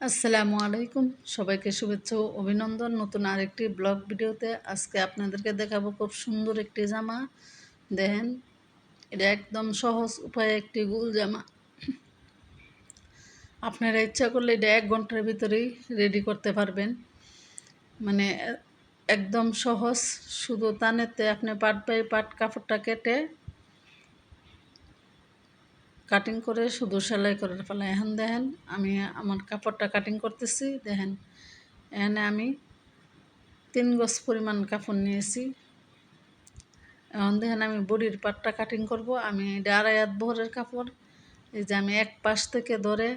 আসসালামু আলাইকুম। সবাইকে শুভেচ্ছা ও অভিনন্দন। নতুন আরেকটি ব্লগ ভিডিওতে আজকে আপনাদেরকে দেখাবো খুব সুন্দর একটি জামা। দেখেন, এটা একদম সহজ উপায়ে একটি গুল জামা। আপনারা ইচ্ছা করলে এটা এক ঘণ্টার ভিতরেই রেডি করতে পারবেন। মানে একদম সহজ। শুধু তানেতে আপনি পাট বাই পাট কাপড়টা কেটে কাটিং করে শুধু সেলাই করার ফলে এখন দেখেন আমি আমার কাপড়টা কাটিং করতেছি, দেখেন, এখানে আমি তিন গজ পরিমাণ কাপড় নিয়েছি। এখন দেখেন আমি বডির পাটটা কাটিং করব, আমি এটা আড়াই হাত বহরের কাপড়, এই যে আমি এক পাশ থেকে ধরে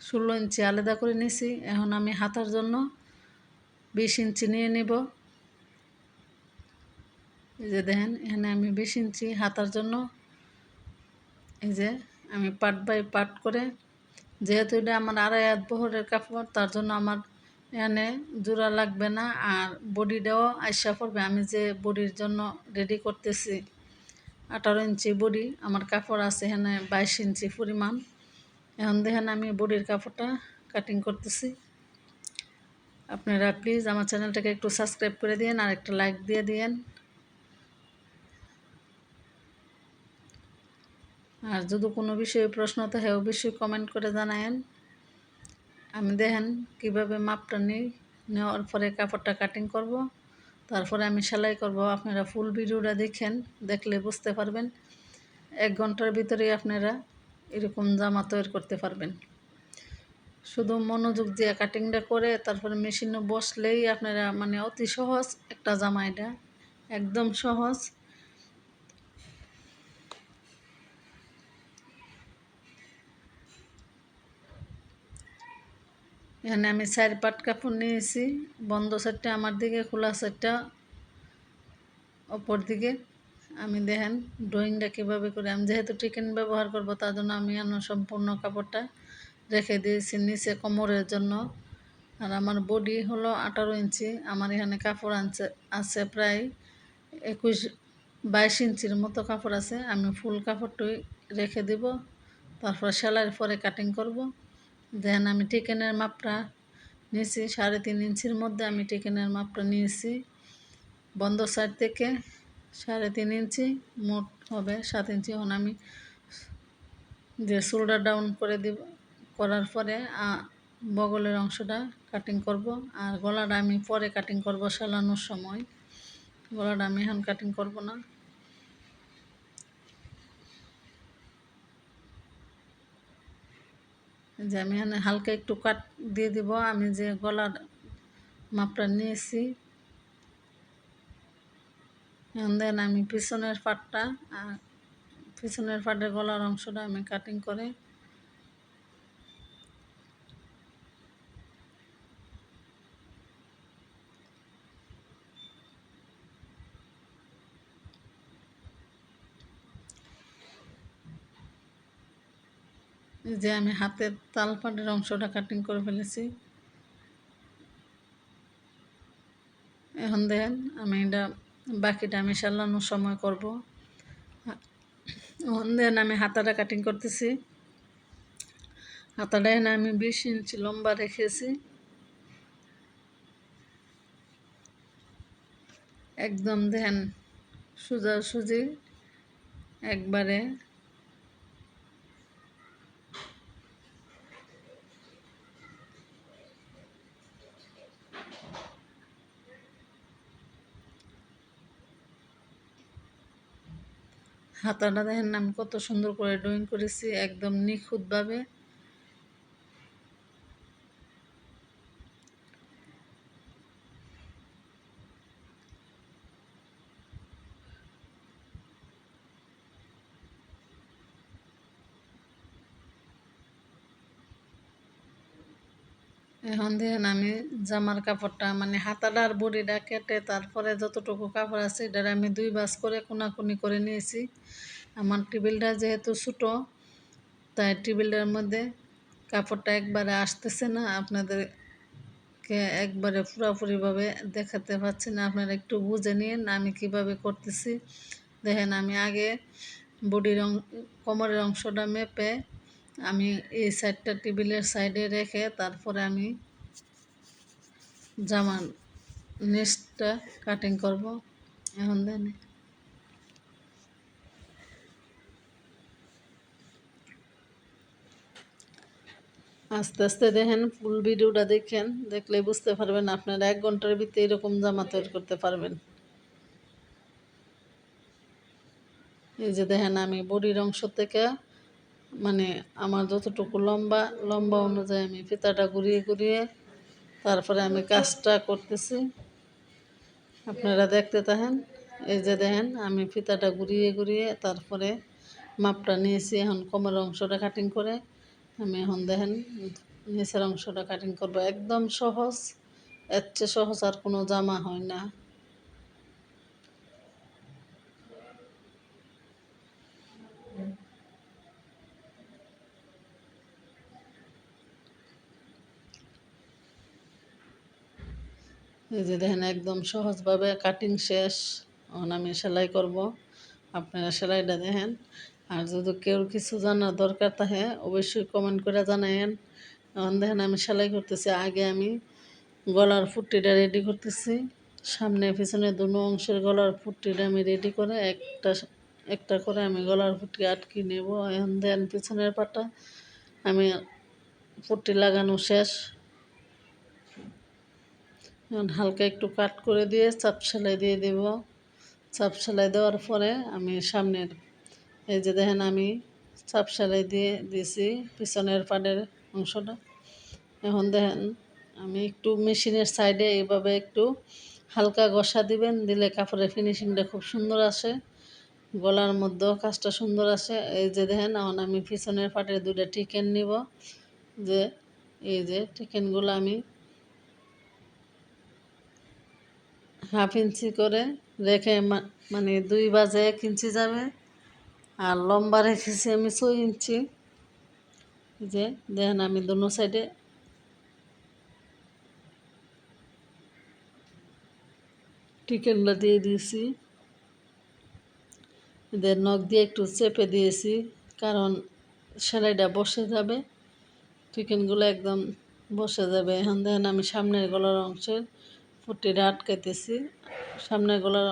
ষোলো ইঞ্চি আলাদা করে নিয়েছি এখন আমি হাতার জন্য বিশ ইঞ্চি নিয়ে নিব। এই যে দেখেন, এখানে আমি বিশ ইঞ্চি হাতার জন্য এই যে আমি পার্ট বাই পার্ট করে, যেহেতু এটা আমার আড়াই হাত বহরের কাপড়, তার জন্য আমার এখানে জোড়া লাগবে না আর বডিটাও আইসা পড়বে। আমি যে বডির জন্য রেডি করতেছি আঠারো ইঞ্চি বডি, আমার কাপড় আছে এখানে বাইশ ইঞ্চি পরিমাণ। এখন দেখেন আমি বডির কাপড়টা কাটিং করতেছি। আপনারা প্লিজ আমার চ্যানেলটাকে একটু সাবস্ক্রাইব করে দিন আর একটা লাইক দিয়ে দিন আর যদি কোনো বিষয়ে প্রশ্ন থাকে, অবশ্যই কমেন্ট করে জানায়েন। আমি দেখেন কীভাবে মাপটা নিই। নেওয়ার পরে কাপড়টা কাটিং করব। তারপরে আমি সেলাই করব। আপনারা ফুল ভিডিওটা দেখেন, দেখলে বুঝতে পারবেন। এক ঘণ্টার ভিতরেই আপনারা এরকম জামা তৈরি করতে পারবেন। শুধু মনোযোগ দিয়ে কাটিংটা করে তারপরে মেশিনে বসলেই আপনারা মানে অতি সহজ একটা জামা এটা। একদম সহজ। এখানে আমি চার পাট কাপড় নিয়েছি, বন্ধ সাইডটা আমার দিকে খোলা সাইডটা অপর দিকে। আমি দেখেন ড্রয়িংটা কীভাবে করি, আমি যেহেতু টিকেন ব্যবহার করব, তার জন্য আমি সম্পূর্ণ কাপড়টা রেখে দিয়েছি নিচে কোমরের জন্য। আর আমার বডি হলো আঠারো ইঞ্চি, আমার এখানে কাপড় আনছে, আছে প্রায় একুশ বাইশ ইঞ্চির মতো কাপড় আছে। আমি ফুল কাপড়টাই রেখে দিব, তারপর সেলাইয়ের পরে কাটিং করব। দেন আমি টিকেনের মাপটা নিয়েছি, সাড়ে তিন ইঞ্চির মধ্যে আমি টিকেনের মাপটা নিয়েছি। বন্ধ সাইড থেকে সাড়ে তিন ইঞ্চি, মোট হবে সাত ইঞ্চি। এখন আমি যে শোল্ডার ডাউন করে দিব, করার পরে বগলের অংশটা কাটিং করব। আর গলাটা আমি পরে কাটিং করব সেলানোর সময়। গলাটা আমি এখন কাটিং করব না। যে আমি এখানে হালকা একটু কাট দিয়ে দিব, আমি যে গলার মাপটা নিয়েছি। দেন আমি পিছনের পাটটা পিছনের পাটের গলার অংশটা আমি কাটিং করে যে আমি হাতের তালপাটের অংশটা কাটিং করে ফেলেছি। এখন দেখেন আমি এটা বাকিটা আমি সালানোর সময় করব। এখন দেখেন আমি হাতাটা কাটিং করতেছি। হাতাটা এখানে আমি বিশ ইঞ্চি লম্বা রেখেছি। একদম দেখেন সোজাসুজি একবারে হাতাটা দেখেন আমি কত সুন্দর করে ড্রয়িং করেছি একদম নিখুঁতভাবে। এখন দেখেন আমি জামার কাপড়টা মানে হাতাটার বডিটা কেটে তারপরে যতটুকু কাপড় আছে এটার আমি দুই বাস করে কোনাকুনি করে নিয়েছি। আমার টেবিলটা যেহেতু ছোটো, তাই টেবিলটার মধ্যে কাপড়টা একবারে আসতেছে না। আপনাদেরকে একবারে পুরোপুরিভাবে দেখাতে পারছি না। আপনারা একটু বুঝে নিন আমি কীভাবে করতেছি। দেখেন আমি আগে বডির অং, কোমরের অংশটা মেপে আমি এই সাইডটা টেবিলের সাইডে রেখে তারপরে আমি জামার নেক্সটটা কাটিং করব। এখন দেন। আস্তে আস্তে দেখেন, ফুল ভিডিওটা দেখেন, দেখলে বুঝতে পারবেন আপনারা এক ঘণ্টার ভিতরে এরকম জামা তৈরি করতে পারবেন। এই যে দেখেন আমি বডির অংশ থেকে মানে আমার যতটুকু লম্বা লম্বা অনুযায়ী আমি ফিতাটা ঘুরিয়ে ঘুরিয়ে তারপরে আমি কাজটা করতেছি। আপনারা দেখতে থাকেন, এই যে দেখেন, আমি ফিতাটা ঘুরিয়ে ঘুরিয়ে তারপরে মাপটা নিয়েছি এখন কোমরের অংশটা কাটিং করে। আমি এখন দেখেন, নিচের অংশটা কাটিং করব। একদম সহজ, এর চেয়ে সহজ আর কোনো জামা হয় না। এই যে দেখেন, একদম সহজভাবে কাটিং শেষ। এখন আমি সেলাই করব। আপনারা সেলাইটা দেখেন। আর যদি কেউ কিছু জানার দরকার থাকে, অবশ্যই কমেন্ট করে জানায়েন। এখন দেখেন, আমি সেলাই করতেছি। আগে আমি গলার ফুটটিটা রেডি করতেছি। সামনে, পিছনে দুনো অংশের গলার ফুটটিটা আমি রেডি করে একটা একটা করে আমি গলার ফুটটি আটকে নেব। এখন দেন পিছনের পাটা আমি ফুটটি লাগানো শেষ। এখন হালকা একটু কাট করে দিয়ে চাপ সেলাই দিয়ে দেব। চাপ সেলাই দেওয়ার পরে আমি সামনের, এই যে দেখেন আমি চাপ সেলাই দিয়ে দিয়েছি পিছনের পাড়ের অংশটা। এখন দেখেন আমি একটু মেশিনের সাইডে এইভাবে একটু হালকা ঘষা দিবেন, দিলে কাপড়ের ফিনিশিংটা খুব সুন্দর আসে, গলার মধ্যেও কাজটা সুন্দর আসে। এই যে দেখেন এখন আমি পিছনের পাটের দুইটা টিকেন নিব, যে এই যে টিকেনগুলো আমি হাফ ইঞ্চি করে রেখে মানে দুই বাজে এক ইঞ্চি যাবে। আর লম্বা রেখেছি আমি ছয় ইঞ্চি। যে দেখেন আমি দুনো সাইডে টিকেনগুলো দিয়ে দিয়েছি। এদের নখ দিয়ে একটু চেপে দিয়েছি, কারণ সেলাইটা বসে যাবে। টিকেনগুলো একদম বসে যাবে। এখন দেখেন আমি সামনের গলার অংশের ফুটিটা আটকাইতেছি সামনে গলার